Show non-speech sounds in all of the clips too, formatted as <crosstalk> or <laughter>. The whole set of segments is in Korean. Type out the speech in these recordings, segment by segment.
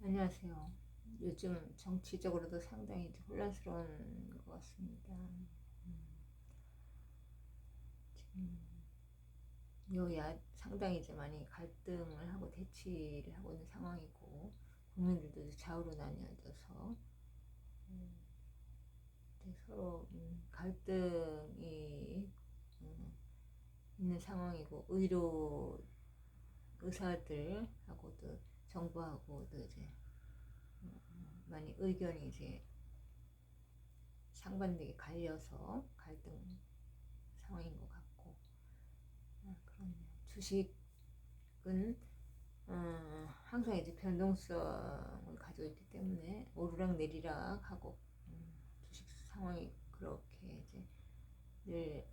안녕하세요. 요즘 정치적으로도 상당히 혼란스러운 것 같습니다. 음, 여야 상당히 이제 많이 갈등을 하고 대치를 하고 있는 상황이고 국민들도 좌우로 나뉘어져서 음, 서로 음, 갈등이 음, 있는 상황이고 의료 의사들하고도 정부하고도 이제 음, 많이 의견이 이제 상반되게 갈려서 갈등 상황인 것 같고 아, 그렇네요. 주식은 어, 항상 이제 변동성을 가지고 있기 때문에 오르락 내리락 하고 음, 주식 상황이 그렇게 이제 늘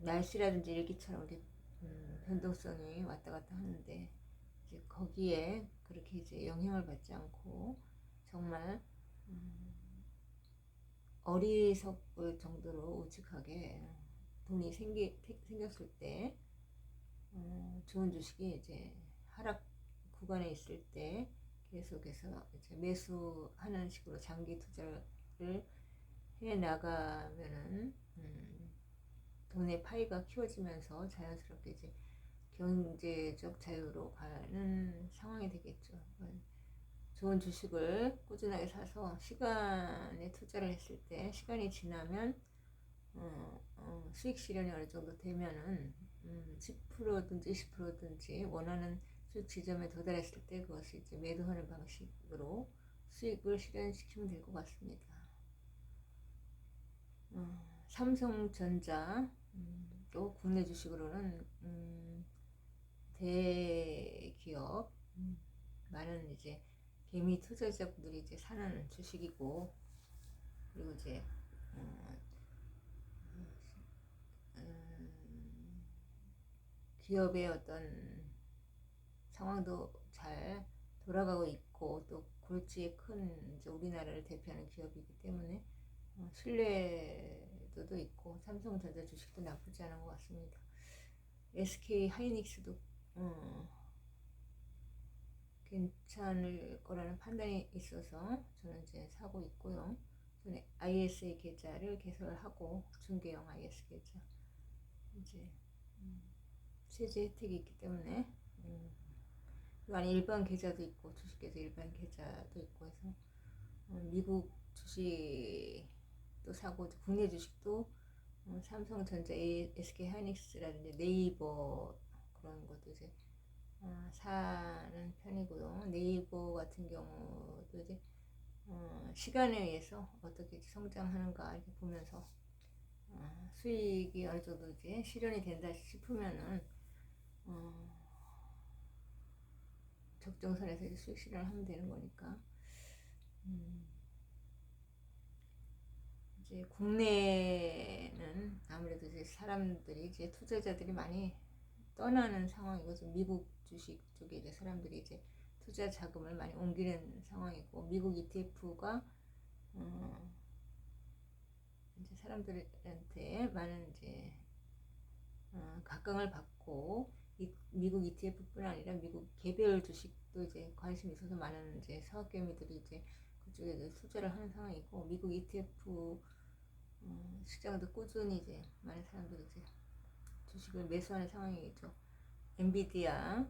날씨라든지 일기처럼 이렇게 음, 변동성이 왔다 갔다 하는데 이제 거기에 그렇게 이제 영향을 받지 않고 정말 음, 어리석을 정도로 우직하게 돈이 생기, 생겼을 때 어, 좋은 주식이 이제 하락 구간에 있을 때 계속해서 이제 매수하는 식으로 장기 투자를 해 나가면은 음, 돈의 파이가 키워지면서 자연스럽게 이제 경제적 자유로 가는 상황이 되겠죠. 좋은 주식을 꾸준하게 사서 시간에 투자를 했을 때 시간이 지나면 어, 어, 수익 실현이 어느 정도 되면은 음, 10%든지 20%든지 원하는 수익 지점에 도달했을 때 그것을 이제 매도하는 방식으로 수익을 실현시키면 될 것 같습니다. 어, 삼성전자 음, 또 국내 주식으로는 음, 대기업 음, 많은 이제 개미 투자자분들이 이제 사는 주식이고 그리고 이제 어, 음, 기업의 어떤 상황도 잘 돌아가고 있고 또 골지에 큰 이제 우리나라를 대표하는 기업이기 때문에 어, 신뢰도도 있고 삼성전자 주식도 나쁘지 않은 것 같습니다. SK 하이닉스도 어, 괜찮을 거라는 판단이 있어서 저는 이제 사고 있고요. 저는 ISA 계좌를 개설하고 중개형 IS 계좌 이제 음, 세제 혜택이 있기 때문에 음, 아니 일반 계좌도 있고 주식계좌 일반 계좌도 있고 해서 어, 미국 주식도 사고 국내 주식도 어, 삼성전자, SK 하이닉스라든지 네이버 그런 것도 이제 어, 사는 편이고요. 네이버 같은 경우도 이제 어, 시간에 의해서 어떻게 성장하는가 이렇게 보면서 어, 수익이 어느 정도 이제 실현이 된다 싶으면은 어, 적정선에서 이제 수익 실현을 하면 되는 거니까. 음, 국내는 아무래도 이제 사람들이 이제 투자자들이 많이 떠나는 상황이고 미국 주식 쪽에 이제 사람들이 이제 투자 자금을 많이 옮기는 상황이고 미국 ETF가 어 이제 사람들한테 많은 이제 어 각광을 받고 이, 미국 ETF뿐 아니라 미국 개별 주식도 이제 관심이 있어서 많은 이제 사업개미들이 이제 그쪽에 이제 투자를 하는 상황이고 미국 ETF 어, 시장도 꾸준히 이제 많은 사람들이 이제 주식을 매수하는 상황이겠죠. 엔비디아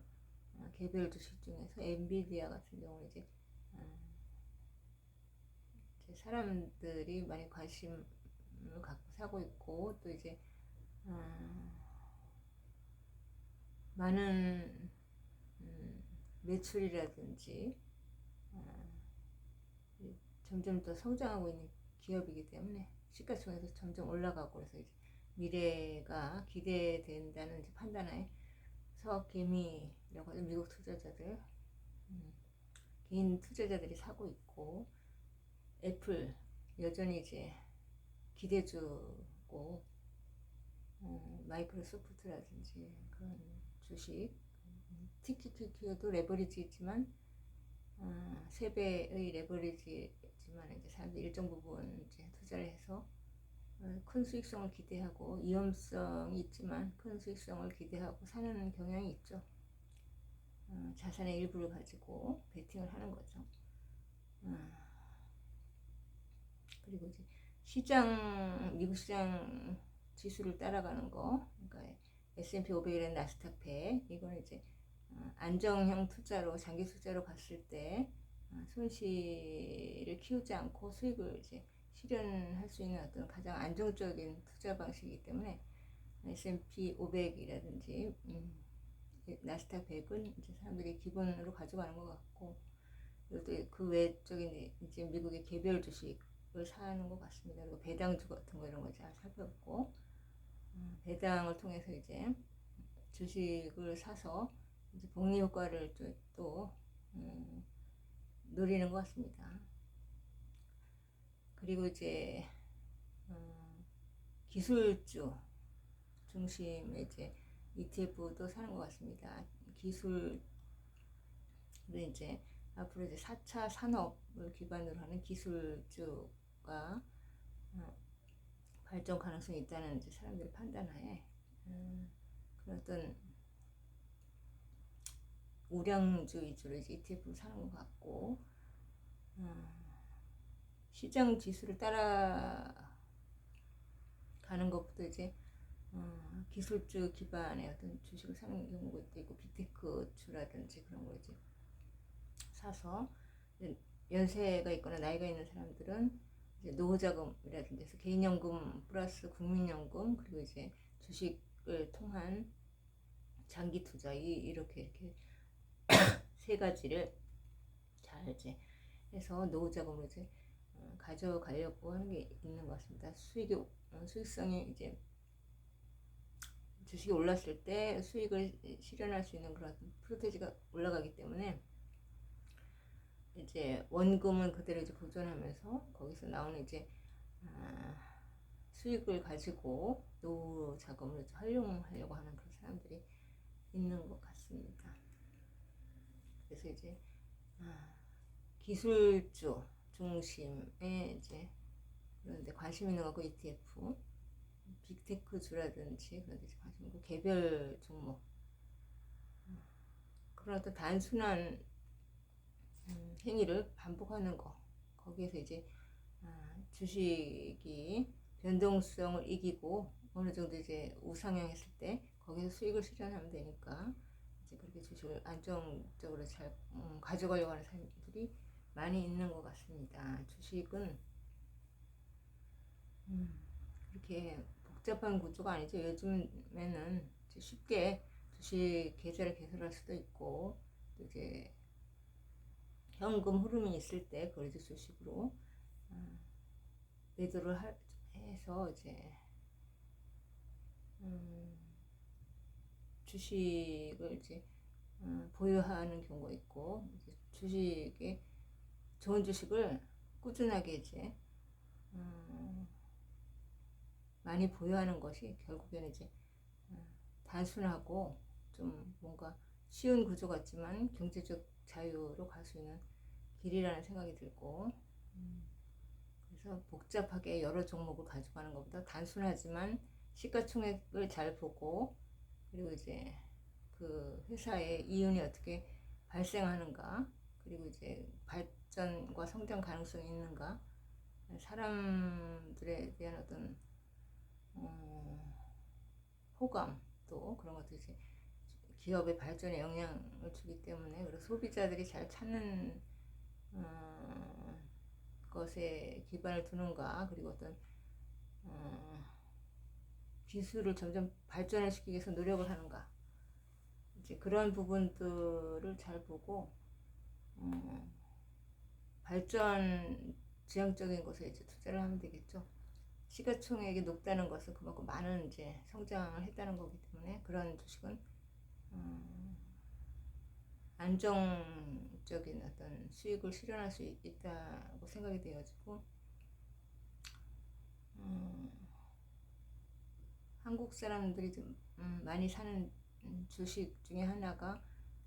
어, 개별 주식 중에서 엔비디아 같은 경우는 이제, 어, 이제 사람들이 많이 관심을 갖고 사고 있고 또 이제 어, 많은 음, 매출이라든지 어, 점점 더 성장하고 있는 기업이기 때문에 시가총액도 점점 올라가고 그래서 이제 미래가 기대된다는 판단에 서개미라고 하죠. 미국 투자자들 음, 개인 투자자들이 사고 있고 애플 여전히 이제 기대주고 어, 마이크로소프트라든지 그런 주식 TQQQ도 레버리지 있지만 어, 3배의 레버리지지만 이제 사람들이 일정 부분 이제 투자를 해서 어, 큰 수익성을 기대하고 위험성이 있지만 큰 수익성을 기대하고 사는 경향이 있죠. 어, 자산의 일부를 가지고 베팅을 하는 거죠. 음, 그리고 이제 시장 미국 시장 지수를 따라가는 거, 그러니까 S&P 500이라는 나스닥 100 이거는 이제 어, 안정형 투자로 장기 투자로 갔을 때 어, 손실을 키우지 않고 수익을 이제 실현할 수 있는 어떤 가장 안정적인 투자 방식이기 때문에 S&P 500이라든지 음, 나스닥 100은 이제 사람들이 기본으로 가져가는 것 같고 그리고 그 외적인 이제 미국의 개별 주식을 사는 것 같습니다. 그리고 배당주 같은 거 이런 거 잘 살펴보고 음, 배당을 통해서 이제 주식을 사서 이제 복리 효과를 또, 또 음, 누리는 것 같습니다. 그리고 이제 음, 기술주 중심의 이제 ETF도 사는 것 같습니다. 기술을 이제 앞으로 이제 4차 산업을 기반으로 하는 기술주가 어, 발전 가능성이 있다는 이제 사람들의 판단하에 음, 그런 어떤 우량주 위주로 이제 ETF를 사는 것 같고 음, 시장 지수를 따라 가는 것부터 이제 어, 기술주 기반의 어떤 주식을 사는 경우도 있고 빅테크주라든지 그런 거 이제 사서 연세가 있거나 나이가 있는 사람들은 이제 노후자금이라든지 해서 개인연금 플러스 국민연금 그리고 이제 주식을 통한 장기 투자 이 이렇게 이렇게 <coughs> 세 가지를 잘 이제 해서 노후자금으로 이제 어, 가져가려고 하는 게 있는 것 같습니다. 수익이 어, 수익성이 이제 주식이 올랐을 때 수익을 실현할 수 있는 그런 프로테지가 올라가기 때문에 이제 원금은 그대로 이제 보존하면서 거기서 나오는 이제 아, 수익을 가지고 노후 자금으로 활용하려고 하는 그런 사람들이 있는 것 같습니다. 그래서 이제 아, 기술주 중심의 이제 그런데 관심 있는 거고 ETF, 빅테크 주라든지 그런 데 관심 있고 개별 종목. 그런 어떤 단순한 음, 행위를 반복하는 거. 거기에서 이제 아, 주식이 변동성을 이기고 어느 정도 이제 우상향했을 때 거기서 수익을 실현하면 되니까 이제 그렇게 주식을 안정적으로 잘 음, 가져가려고 하는 사람들이 많이 있는 것 같습니다. 주식은 음, 그렇게 복잡한 구조가 아니죠. 요즘에는 쉽게 주식 계좌를 개설할 수도 있고 또 이제 현금 흐름이 있을 때 이제 주식으로 어, 매도를 하, 해서 이제 음, 주식을 이제 어, 보유하는 경우가 있고 주식에 좋은 주식을 꾸준하게 이제 어, 많이 보유하는 것이 결국에는 이제 어, 단순하고 좀 뭔가 쉬운 구조 같지만 경제적 자유로 갈 수 있는 길이라는 생각이 들고 음, 그래서 복잡하게 여러 종목을 가져가는 것보다 단순하지만 시가총액을 잘 보고 그리고 이제 그 회사의 이윤이 어떻게 발생하는가 그리고 이제 발전과 성장 가능성이 있는가? 사람들에 대한 어떤 어, 호감 또 그런 것도 이제 기업의 발전에 영향을 주기 때문에 그리고 소비자들이 잘 찾는 어, 것에 기반을 두는가? 그리고 어떤 어, 기술을 점점 발전을 시키기 위해서 노력을 하는가? 이제 그런 부분들을 잘 보고 어, 발전 지향적인 것에 이제 투자를 하면 되겠죠. 시가총액이 높다는 것은 그만큼 많은 이제 성장을 했다는 거기 때문에 그런 주식은 어, 안정적인 어떤 수익을 실현할 수 있다고 생각이 되어지고 음, 한국 사람들이 좀 음, 많이 사는 주식 중에 하나가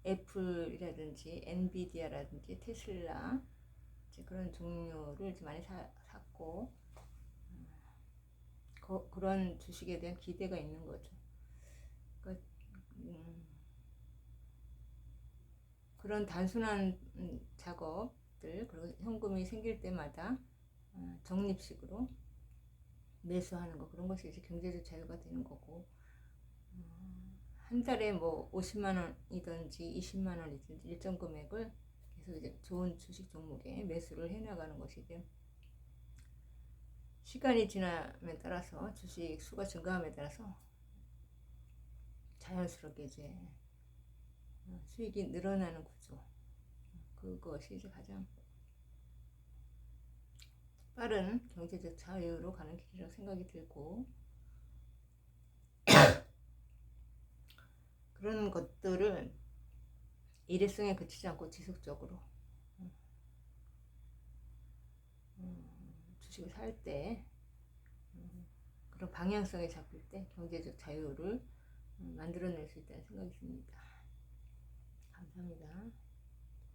애플이라든지 엔비디아라든지 테슬라 그런 종류를 많이 사, 샀고 음, 거, 그런 주식에 대한 기대가 있는 거죠. 그러니까, 음, 그런 단순한 음, 작업들 그리고 현금이 생길 때마다 어, 적립식으로 매수하는 거 그런 것이 이제 경제적 자유가 되는 거고 어, 한 달에 뭐 50만 원이든지 20만 원이든지 일정 금액을 계속 이제 좋은 주식 종목에 매수를 해 나가는 것이 이제 시간이 지남에 따라서 주식 수가 증가함에 따라서 자연스럽게 이제 어, 수익이 늘어나는 구조. 그것이 이제 가장 빠른 경제적 자유로 가는 길이라고 생각이 들고 그런 것들을 일회성에 그치지 않고 지속적으로 음, 음, 주식을 살때 음, 그런 방향성이 잡힐 때 경제적 자유를 음, 만들어낼 수 있다는 생각이 듭니다. 감사합니다.